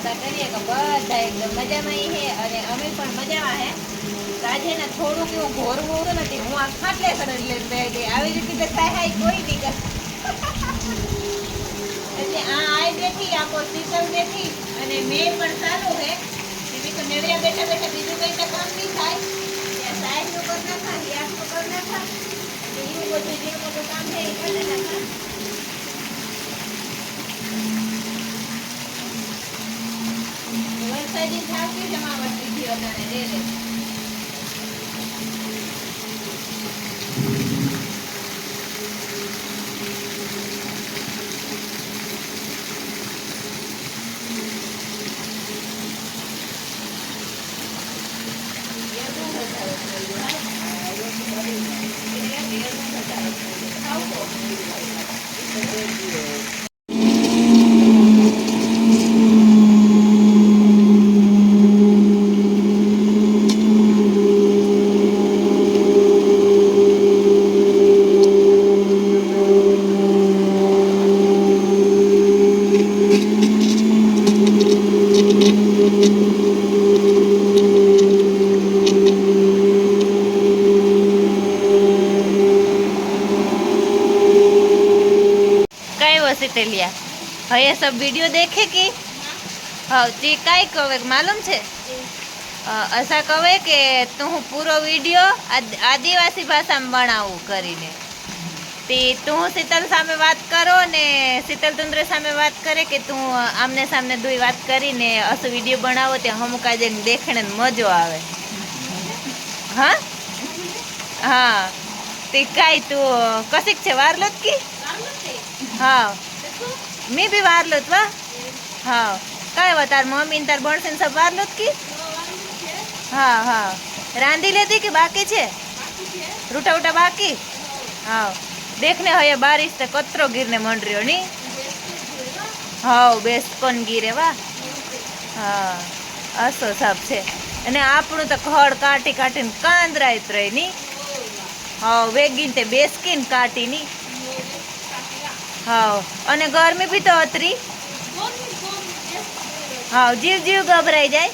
આશા કરીએ કે બધા એકદમ મજામાં છે અને અમે પણ મજામાં છે આજે ને થોડુંક એવું ઘોરવું મોરું નથી, હું આ ખાટલે લઈને બેસી ગઈ આવી રીતે થાય હાય કોઈ નહીં એટલે આ આય બેઠી આખો શીતલ બેઠી, અને મેં પણ સારું છે એવી તો નેવરિયા બેઠા બેઠા બીજું કઈ તો કામ નહીં થાય. ત્યાં સાહેબનું કર નાખા રિયાસનું કર નાખા. એટલે એવું બધું જે મોટું કામ છે એ કરી નાખા વરસાદી થાકી જમાવટ દીધી વધારે રે રે એવું વધારે થયું હા એવું વધારે થયું ખાવું बस इटलिया સબ વિડિયો દેખે वीडियो હા. कि કાંઈ ती માલુમ છે? मालूम छे અસા કહે કે તું હું પૂરો વિડિયો આદિવાસી ભાષામાં ભણાવું કરીને. તે તું શીતલ સામે વાત કરો ને શીતલ તંત્ર સામે વાત કરે કે તું આમને સામને દુઈ વાત કરીને અસો વીડિયો બનાવો તે અમુક આજે દેખણે મજો આવે. હા? હા. તે કાંઈ તું કશીક છે વાર લટકી હા મેં બી વારલોત વા? હા કાંઈ વા, તાર મમ્મી તાર બણસે સબ વારલોત કી? હા હા રાંધી લેતી કે બાકી છે? રૂટા ઉટા બાકી? હા દેખને હવે બારિશ તે કતરો ગીરને મંડ્યો ની? હાવ, બેસ્ટ કોણ ગીરે વાહ હા અસો સાબ છે. અને આપણું તો ખડ કાટી કાટીને કાંદરાય ત્રયની? હાવ, વેગીન તે બેસકીને કાટી ની? હાવ. અને ગરમી બી તો અતરી. હાવ, જીવ જીવ ગભરાઈ જાય.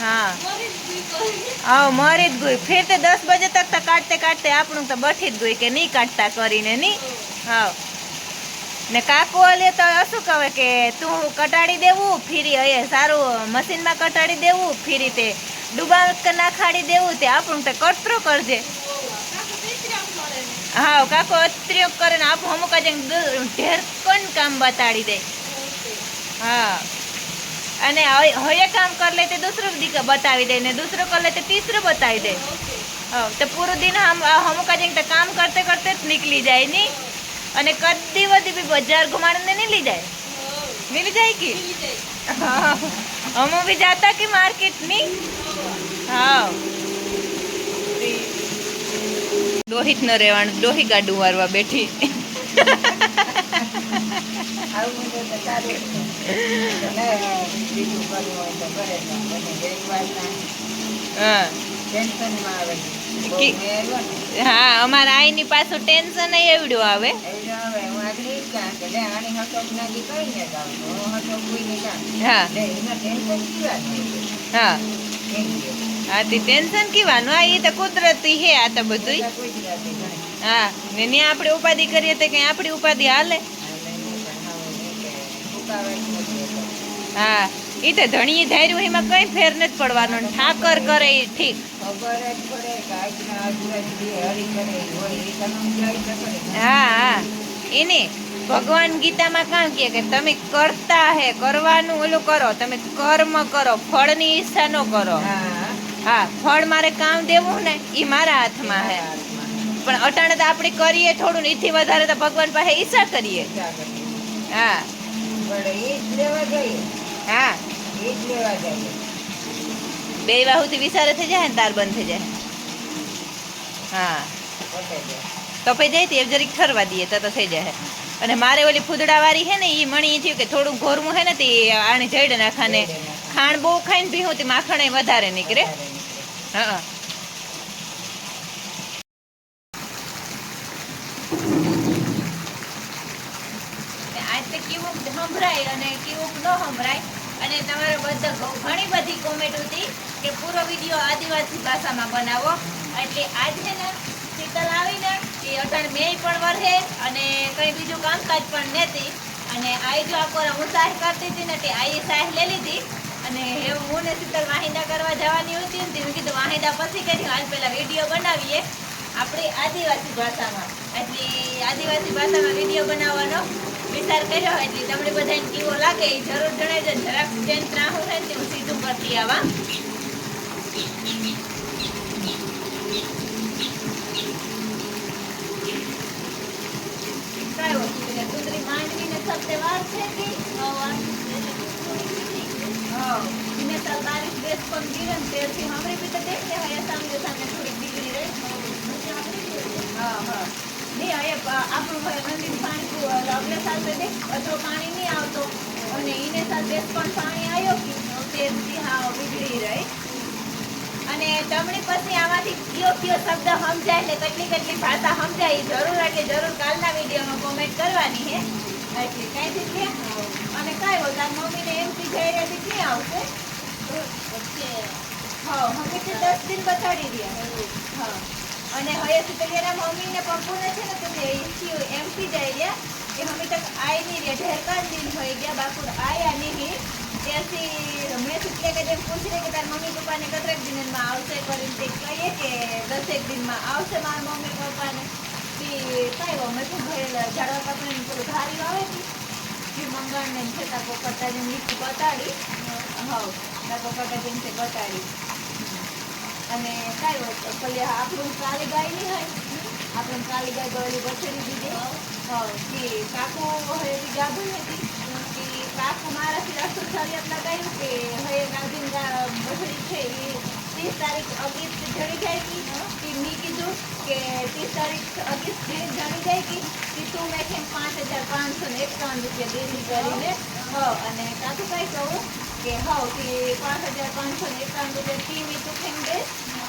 હા. હા મરી જ ગઈ ફેર તે દસ બજે તક તો કાઢતે કાઢતે આપણું તો બઠી જ ગઈ કે નહીં કાઢતા કરીને, નહીં? હા ને કાકુ લે તો શું કહે કે, તું કટાડી દેવું, ફીરી એ સારું મશીનમાં કટાડી દેવું, ફીરી તે ડુબા નાખાડી દેવું તે આપણું તે કટરો કરજે. હા કાકો અત્રિયો કરે ને આપ અમુક ઢેર કોણ કામ બતાડી દે? હા. અને હવે કામ કર લે તે દૂસરું દીકરા બતાવી દે ને દૂસરો કર લે તે તીસરો બતાવી દે. હા તો પૂરો દિન અમુક આજે કામ કરતે કરતે જ નીકળી જાય નહીં અને કદી વધી બી બજાર ઘુમાડીને નહીં લઈ જાય? નહીં લઈ જાય. કે અમે બી જાતા કે માર્કેટની હા. કરવું ન રહેવાનું કરે ગાડું બને. બેઠી હા અમારા આઈની પાછું ટેન્શન એવડું આવે હા હા. હા, તે ટેન્શન કીવાનું આ એ તો કુદરતી હે આ તો બધું. હા, ને ત્યાં આપણે ઉપાધિ કરીએ તો કઈ આપણી ઉપાધિ હાલે. હા એ તો ધણીએ ધાર્યું, એમાં કઈ ફેર નથી પડવાનો ઠાકર કરે એ ઠીક. હા હા એને ભગવાન ગીતામાં કામ કહે કે તમે કરતા હે, કરવાનું ઓલું કરો તમે કર્મ કરો, ફળની ઈચ્છા ન કરો હા હા ફળ મારે કામ દેવું ને એ મારા હાથમાં હે. પણ અટાણે તો આપણે કરીએ થોડું એથી વધારે તો ભગવાન પાસે ઈચ્છા કરીએ. હા. હા. બે વાહુથી વિચારે થઈ જાય ને તાર બંધ થઈ જાય. હા. તો. તપે જાય તે જરીક ઠરવા દઈએ તો થઈ જાય. અને મારે ઓલી ફૂદડા વાળી હે ને એ મણી થયું કે થોડું ઘોરવું હે ને તે આણે જઈડ નાખાને. ખાણ બહુ ખાઈને પીવું તે માખણ વધારે નીકળે. આજ સંભળાય અને કેવું ન સંભળાય. અને તમારે બધા ઘણી બધી કોમેન્ટ કે પૂરો વીડિયો આદિવાસી ભાષામાં બનાવો. એટલે આજ ને શીતલ આવીને એ અટાણ મેય પણ વરહે અને કંઈ બીજું કામકાજ પણ નહોતી અને આ જો આખો હું સાહ કરતી હતી ને તે આ સાહ લઈ લીધી. અને એવું હું ને શીતલ વાહિંદા કરવા જવાની હતી ને મેં કીધું વાહિંદા પછી કરી આજ પહેલા વીડિયો બનાવીએ આપણી આદિવાસી ભાષામાં. એટલે આદિવાસી ભાષામાં વીડિયો બનાવવાનો વિચાર કર્યો એટલે તમને બધાને કેવો લાગે એ જરૂર જણાવજો. જરાક ચેન્જ ને તે હું સીધું કરતી આવા. કુતરી માંડવીને સબતે વાર છે કે હા. તો બારીશ બેસ પણ ગીરે ને તેથી હમણાં બી તો દેખ ને હવે સામે સામે થોડીક બીગડી રહી. હા હા. નહીં હવે આપણું નદીનું પાણી અગલે સાલ તો દેખ. અધરો પાણી નહીં આવતો. અને એને સાલ બેસ પણ પાણી આવ્યો કે તેથી હા બીગડી રહે. અને તમને પછી આમાંથી કયો કયો શબ્દ સમજાય એટલે કેટલી કેટલી ભાષા સમજાય જરૂર એટલે જરૂર કાલના વિડીયોમાં કોમેન્ટ કરવાની હે. એટલે કાંઈ થી કાંઈ તાર મમ્મીને એમ થી જઈ રહી ક્યાં આવશે? હા, હવે તે દસ દિન બતાડી રહ્યા. હા. અને હવે સુતલિયાના મમ્મી ને પપ્પુ ને છે ને તમે એમથી એમથી જઈ રહ્યા. કે હમે તક આઈ નહીં રહ્યા. ઢેરકા દિન થઈ ગયા બાપુ આયા નહીં. ત્યાંથી મેં સુતલે કે જેમ પૂછી રહી કે તાર મમ્મી પપ્પાને કતરેક દિનમાં આવશે કરીને તે કહીએ કે દસેક દિનમાં આવશે મારા મમ્મી પપ્પાને. તી કાંઈ મેં તો ભરેલા ઝાડવા કાપીને પેલું ધારી આવે કે એમ છે પપ્પા જેમ લીટી બતાડી. હા તાર પપ્પા જેમ છે બતાડી. અને કાંઈ હોય તો આપણું કાલી ગાય નહીં હોય. આપણે કાલી ગાય ગળેલી બછડી દીધી. હા કે કાકુ હવે ગાભણ હતી. કે કાકુ મારાથી રસ્તો એટલા કહ્યું કે હવે ગાભીન ગા- બછડી છે. એ ત્રીસ તારીખ અગિયાર જડી જાય હતી. મેં કીધું કે ત્રીસ તારીખ અગિત જણી જાય કી કે તું મેં પાંચ હજાર પાંચસો ને એકાવન રૂપિયા દેવી કરીને અને કાકુ કાંઈ કહું કે હવ કે પાંચ હજાર પાંચસો ને એકાવન રૂપિયા ફી મેં તું કેમ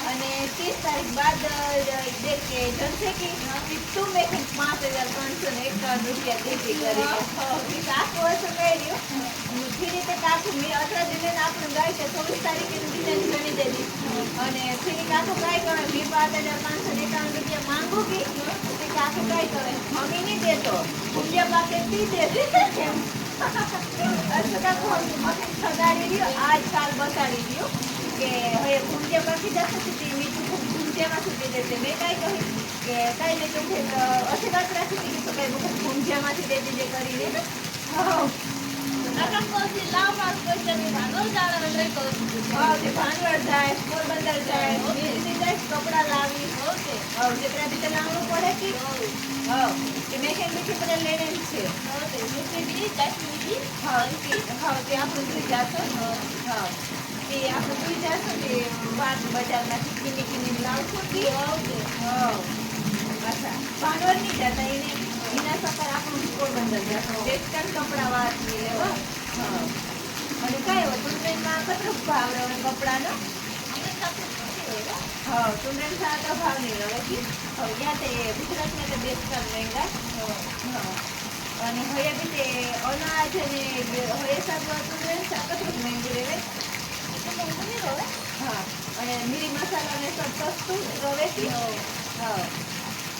અને ત્રીસ તારીખ બાદ અ, કે જણસે કે કે તું પાંચ હજાર પાંચસો ને એકાવન રૂપિયા દેવી કરી કાકુ હશે કર્યું ફી રીતે કાકુ મેં અઠરા દિને આપણું ગાય છે ચોવીસ તારીખે દિને ગણી દેવી અને ફી કાંઈ કરે મી પાંચ હજાર પાંચસો ને એકાવન રૂપિયા માંગુ કે. કાકુ કાંઈ કરે મમ્મી નહીં દેતો. પૂજા પાસે પી દે. અચ્છા કાકુ મમ્મી સગાડી ચાલ બતાડી રહ્યો કે હવે પાછી જશે સુધી મીઠું ખૂબ પૂંજ્યમાં સુધી દેશે મેં કાંઈ કહ્યું કે કાંઈ નહીં તું ફેર સુધી વાત રાખી હતી કે કાંઈ વખત દે દીજે કરીને હા ભાંડવડ જાય પોરબંદર જાય કપડાં લાવી. જેટલા બી લાવવું પડે કે? હા કે મેં કેમ બધા લઈને છે. આપણું જોઈ જાશો તે આપણે જોઈ જાશો તે વાત બજારમાંથી કિની કિની લાવશો કે ભાંડવડ નહીં જતા એને એના સફર આપણું પોરબંદર જશો વેસ્ટર્ન કપડાં વાંચી લેવા અને કઈ હોય ટુંડ્રેનમાં ભાવ રહે કપડાનો હા ટુંડ્રેન સારા ભાવ નહીં રહે કે હવે ત્યાં તે ગુજરાતમાં તો વેસ્ટર્ન મહેંગા અને હવે બી તે અનાજ અને હવે સારું ટુંડ્રેન સા કેટલું મહેંગું રહે હા અને મીરી મસાલા ને સબ સસ્તું રવે હા.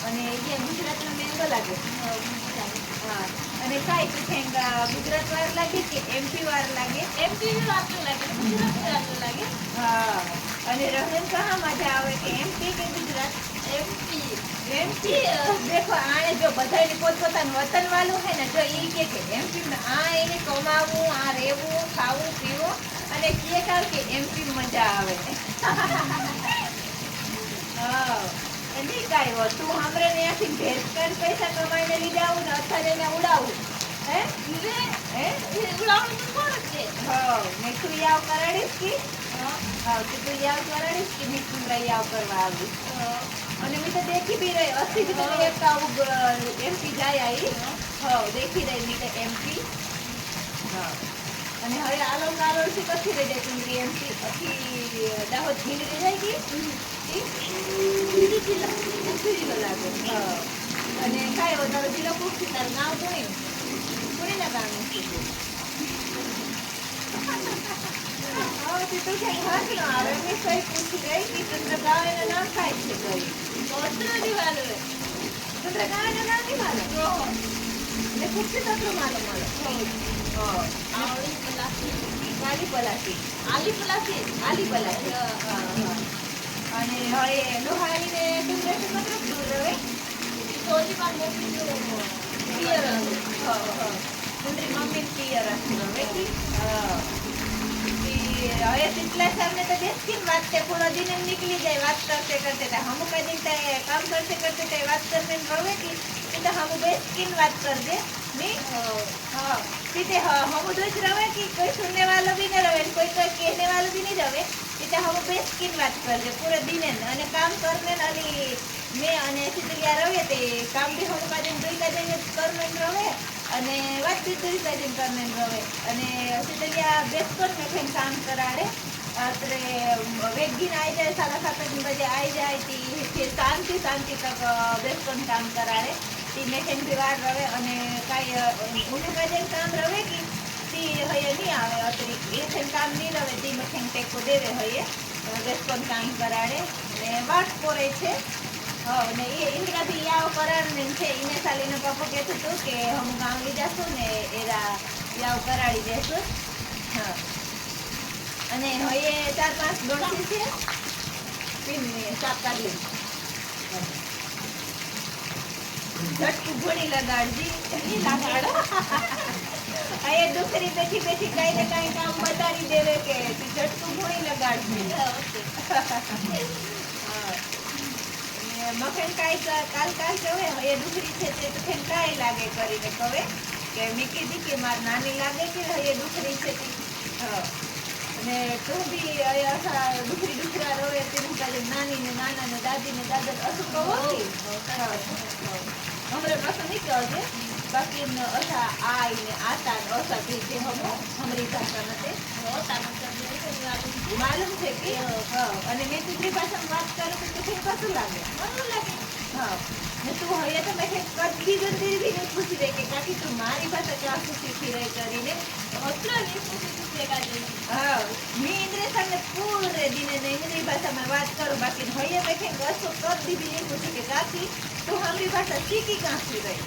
અને એ ગુજરાતમાં મેંગો લાગે. હા. અને કાંઈ પૂછેંગા ગુજરાત વાર લાગે કે એમપી વાર લાગે? એમપી નું લાગે ગુજરાત લાગે. હા. અને રહેન કહા મજા આવે કે એમપી કે ગુજરાત? એમપી એમપી દેખો આણે જો બધાને પોતપોતાનું વતન વાળું હોય ને જો એ કે એમપી આ એને કમાવું આ રહેવું ખાવું પીવું અને કે કે એમપી મજા આવે. હા. અને કાંઈ હોય. તું હમણાં ત્યાંથી ભેસ કર પૈસા કમાઈને લીધા આવું ને અત્યારે એને ઉડાવું. હે? હે? હા મેં તું યાવ કરાડીશ કે? હા. તો તું યાવ કરાડીશ કે? મેં તું યાવ કરવા આવીશ અને મેં તો દેખી બી રહી. અસી બી તમે એક આવું એમપી જાય આવી હા. દેખી રહી મેં તો એમપી. હા. અને હવે આલો નાલો થી કથી રહી જાય? ચુંદડી એમપી? પછી દાહોદ ભીંગડી જાય કે જિલ્લો લાગે અને કાંઈ વધારે જિલ્લો પૂછતી તારું નામ કોણી કોણીના કારણે હવે તે તું હાથ ન આવે મેં કઈ પૂછી ગઈ કે ચંદ્રકાવે ના ખાય છે કઈ ઓસ્ટ્રો દિવાલો ચંદ્રકાવે ના નહીં માનો પૂછી તો માલો માલો આવડી પલાસી આલી પલાસી આલી પલાસી. હવે ડોહાવીને ડુંગળી મતલબ દૂર વાત છે? પૂરો દિન નીકળી જાય વાત કરતે કરતે. હમ કઈ દિન કામ કરતે કરતે વાત કરને રહે કે એટલે હમ બેસકીન વાત કરજે? ને હા. સીધે રવે કે કોઈ સુનને વાલો બી ન રવે કોઈ કોઈ કહેને બી ભી નહીં રવે. સીતા હવે બેસ્ટ વાત કરજે? પૂરે દિને અને કામ કરને અલી મેં અને સીતલિયા રહે તે કામ બી હવે કાઢીને દોઈતા જઈને કરને રવે અને વાતચીત દોઈતા જઈને કરને રવે. અને સીતલિયા બેસ્ટ કરને થઈને કામ કરાડે? અત્રે વેગીન આવી જાય, સાડા સાત જ બજે આવી જાય, તે શાંતિ શાંતિ તક બેસ્ટ કામ કરાડે. તે મેં વાર રહે અને કાંઈ ગુનેગાજન કામ રહે કે આવે કામ નહીં રવે તી મથેન ટેકો દેવે હૈયે. રેસ્પોન્સ કામ કરાડે. ને વાટ પોરે છે. હા ને એ ઇન્દ્રાથી યાવ કરાડને છે. ઈને સાલીને પપ્પા કહેતું હતું કે હું ગામ લઈ જાશું ને એરા યાવ કરાડી દેશું. હા. અને હયે ચાર પાંચ દોડતી છે. પીને સાપ કાઢી ઝટકું ઘોડી લગાડજી. લગાડો અહીંયા દુસરી બેઠી બેઠી કઈ ને કઈ કામ બતાવી દેવે કે ઝટકું ભૂઈ લગાડશે મખણ કાંઈ કાલ કાલ કહેવે એ દુખરી છે તે તો ખેન લાગે કરીને કહે કે મીકી દીકી માર નાની લાગે કે એ દુખરી છે અને તું બી દુખરી દુખરા રોવે તેનું કાલે નાની ને નાના ને દાદી ને દાદા અસું કહો હમણાં પાછું નીકળશે ಬಕೀರ್ ಅಸ ಆಯ್ನೆ ಆತಾನ ಅಸ ಭೇಜೆ ಹಮೋ ಹಮರಿ ಭಾಷಾ ಮತೆ માલુમ છે કે હા. અને મેં તુજરી ભાષામાં વાત કરું તો તુજે કશું લાગે. મને લાગે? હા તું હવે તો મેં કદલી જલ્દી ધીરે કે કાકી તું મારી ભાષા ક્યાંથી શીખી રહી કરીને? હા મેં ઇન્દ્રેશનને પૂરે દિને ઇન્દ્રી ભાષામાં વાત કરું બાકી હવે મેં કંઈક અસો કદ દીધી એ પૂછ્યું કે કાકી તું હમરી ભાષા શીખી ક્યાંથી રહી?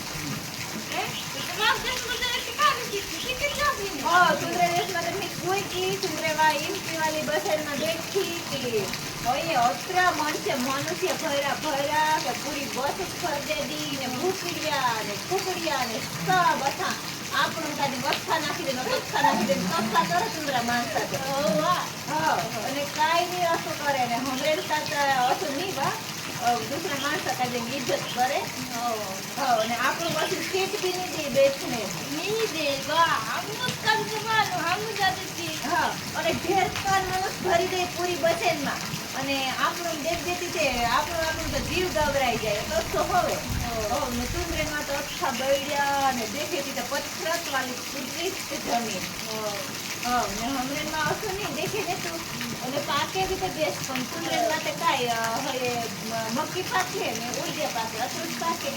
મનુષ્ય ભર્યા ભર્યા કે દી ને ભૂકડિયા ને કુકડિયા ને સબ હતા આપણું કાઢી વસ્તા નાખી દે વસ્તા નાખી દે કસ્તા કરે સુંદરા માણસા અને કાંઈ નહીં અસુ કરે ને. હમણાં સાથ અસું નહીં બા અ, દૂસરા માણસા કાજે ઇજ્જત કરે હા અને આપણું પછી સીટ બી નહીં દે બેઠને नहीं दे वाह हम उसका भी मानो हम जाते थी હા અને ઢેર કાન માણસ ભરી દે પૂરી બસેનમાં અને આપણું દેખ દેતી છે આપણું આપણું તો જીવ ગભરાઈ જાય તો તો હવે ઓ ને તુંદરેમાં તો અચ્છા બળ્યા અને દેખેતી તો પથરત વાલી કુદરી જ જમીન હા ને હમણાંમાં હશું નહીં દેખે ને તું અને પાકે બી તો બેસ પણ તુંદરેમાં તો કાંઈ હવે મક્કી પાકે ને ઊર્જા પાકે અતૃત પાકે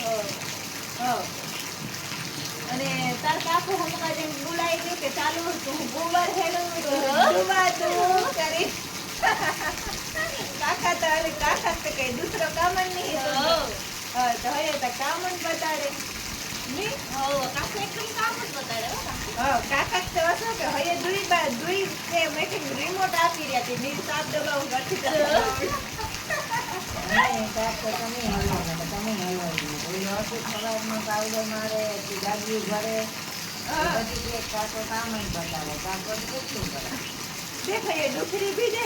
અને તાર કાકુ હમણાં જેમ બોલાઈ ગયું કે ચાલુ હતું હું? ગોબર હેડું કરી. કાકા તો કાકા તો કઈ દૂસરો કામ નહીં તો હવે તો કામ જ બતાડે. રિમોટ આપી રહ્યા હતી નીર સાપ દબાવું તમે મારે, ગાડી ભરે, પછી કાકો કામ બતાવે. કાકો કેટલું કરે? દેખ ડુકરી બી દે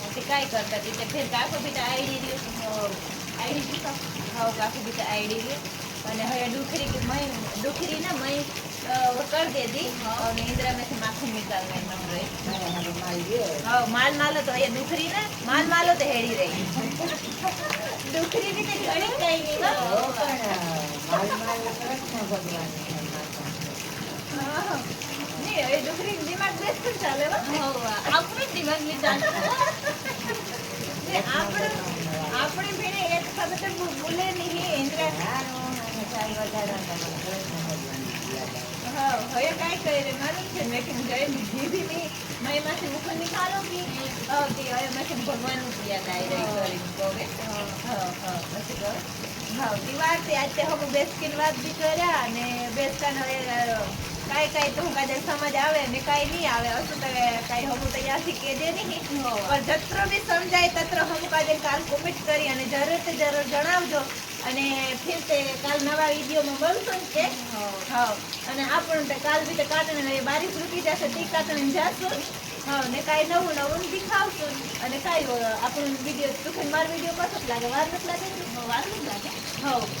તે કાંઈ કરતા હતી તે ફેર કાકો બી તો આઈડી રહ્યો આઈડી શું હા કાકો બી તો આઈડી રહ્યો અને હવે ડુખરી કે મય ડુખરી ના મય वो कर दे दी और इंदिरा में से माखन निकालना है मन रही મારે હારે માલ દે. हाँ माल मालो तो ये दुखरी ना माल मालो तो हेड़ी रही दुखरी भी तेरी घड़ी कहीं नहीं ना હો પણ માલ માલ કૃષ્ણ ભગવાન છે માતા. हाँ। नहीं ये दुखरी दिमाग बेस्ट ચાલે હો આપણે દિમાગ ની જાણ ને આપણે આપણે ભેણે એક ખબર તો ભૂલે નહીં ઇન્દ્રા હારું અને ચાલ હવે કાંઈ છે મેં કે જય એમાંથી મુખ નિકાલો કે હવે મેં વાત બી કર્યા અને બેસતા હવે કાંઈ કાંઈ તો કાજે સમજ આવે ને કાંઈ નહીં આવે. હશું તો કાંઈ તો તૈયારથી કે દે નહીં પણ જત્રો બી સમજાય તત્ર હમ કાજે કાલ કોમેન્ટ કરી અને જરૂર તે જરૂર જણાવજો. અને ફિર તે કાલ નવા વિડીયોમાં મળશું જ છે હા. અને આપણને તે કાલ બી તે કાટણે બારીશ રૂકી જશે તે કાટણે જાશું. હા ને કાંઈ નવું નવું દેખાવશું. અને કાંઈ આપણું વીડિયો તું મારો વીડિયો કશો લાગે વાર નથી લાગે? વાર નથી લાગે. હા.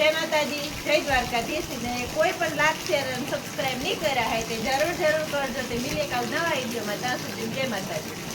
જય માતાજી, જય દ્વારકાધીશ. કોઈ પણ લાઈક શેર અને સબસ્ક્રાઈબ નહીં કર્યા હોય તે જરૂર જરૂર કરજો. તે મિલે કાવ નવા વિડીયોમાં ત્યાં સુધી જય માતાજી.